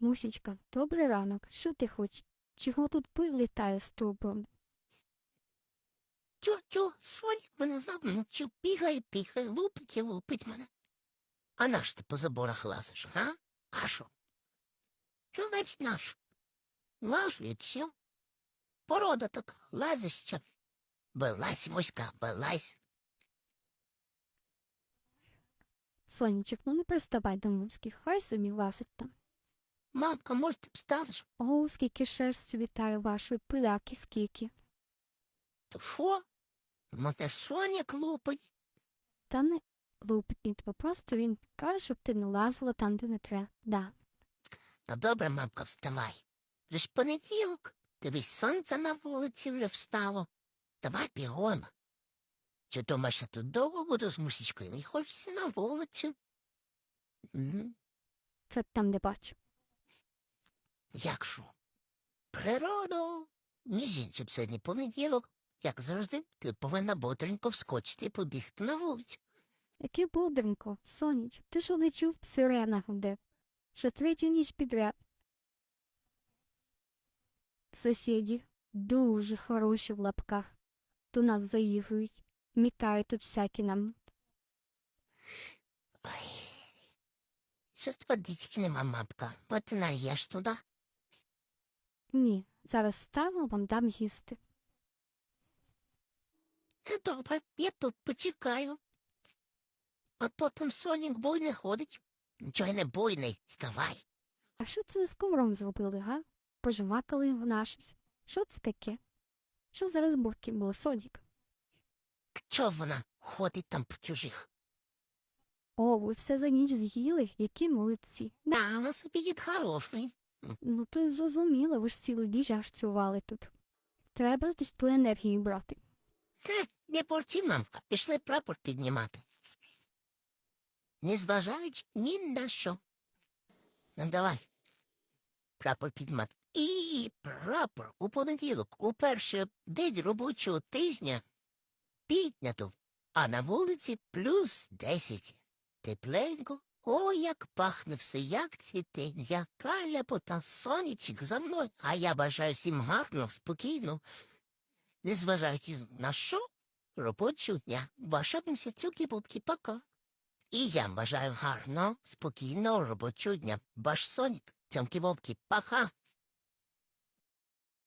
Мусічка, добрий ранок. Що ти хочеш? Чого тут пил літає з трубом? Тю, тю, Сонік мене замучив, бігає, пігає, лупить і лупить мене. А наш ти по заборах лазиш, а? А що? Що значить наш? Лажу і все. Порода така, лазиш що? Вилазь, моська, вилазь. Сонечок, ну не приставай до муськи, хай собі лазить там. Мамка, може ти встанеш? О, скільки шерсті вітає вашої пиляки, скільки. То? Мене Сонік лупить. Та не лупить він тебе, просто він каже, щоб ти не лазила там, де не треба. Да. Ну добре, мамка, вставай. Вже ж понеділок, тобі сонце на вулиці вже встало. Давай бігом. Чи думаєш, я тут довго буду з мусічкою? Не хочеться на вулицю. М, Це там не бачу. Як що? Природу. Між іншим, сьогодні понеділок. Як завжди, ти повинна бодренько вскочити і побігти на вулицю. Який бодренько, Соніч, ти ж не чув сирена гуде. Вже третю ніч підряд. Сусіді дуже хороші в лапках. До нас заігрують, мітають тут всякі нам. Ой. Що ж водички нема, мамка? От ти наєш туди. Ні, зараз встану, вам дам їсти. Добре, я тут почекаю. А потім Сонік буйний ходить. Нічого не буйний, вставай. А що це з ковром зробили, га? Пожмакали його нашість. Що це таке? Що за розборки було, Сонік? Чого вона ходить там по чужих? О, ви все за ніч з'їли, які молодці. Да, вона собі їд хороший. Ну, то зрозуміло, ви ж цілу ніч аж тут. Треба десь ту енергію брати. Хе, не порті, мамка, пішли прапор піднімати. Не зважаючи ні на що. Ну, давай. Прапор піднімати. І прапор у понеділок, у перший день робочого тижня піднято, а на вулиці плюс десять. Тепленько. Ой, як пахне все, як цвітень, яка ляпота, сонечок за мною. А я бажаю всім гарно, спокійно, незважаючи на що, робочого дня. Ваша місяцюки бубки пока. І я бажаю гарно, спокійно робочого дня. Ваш сонік, цьомки бобки, пока.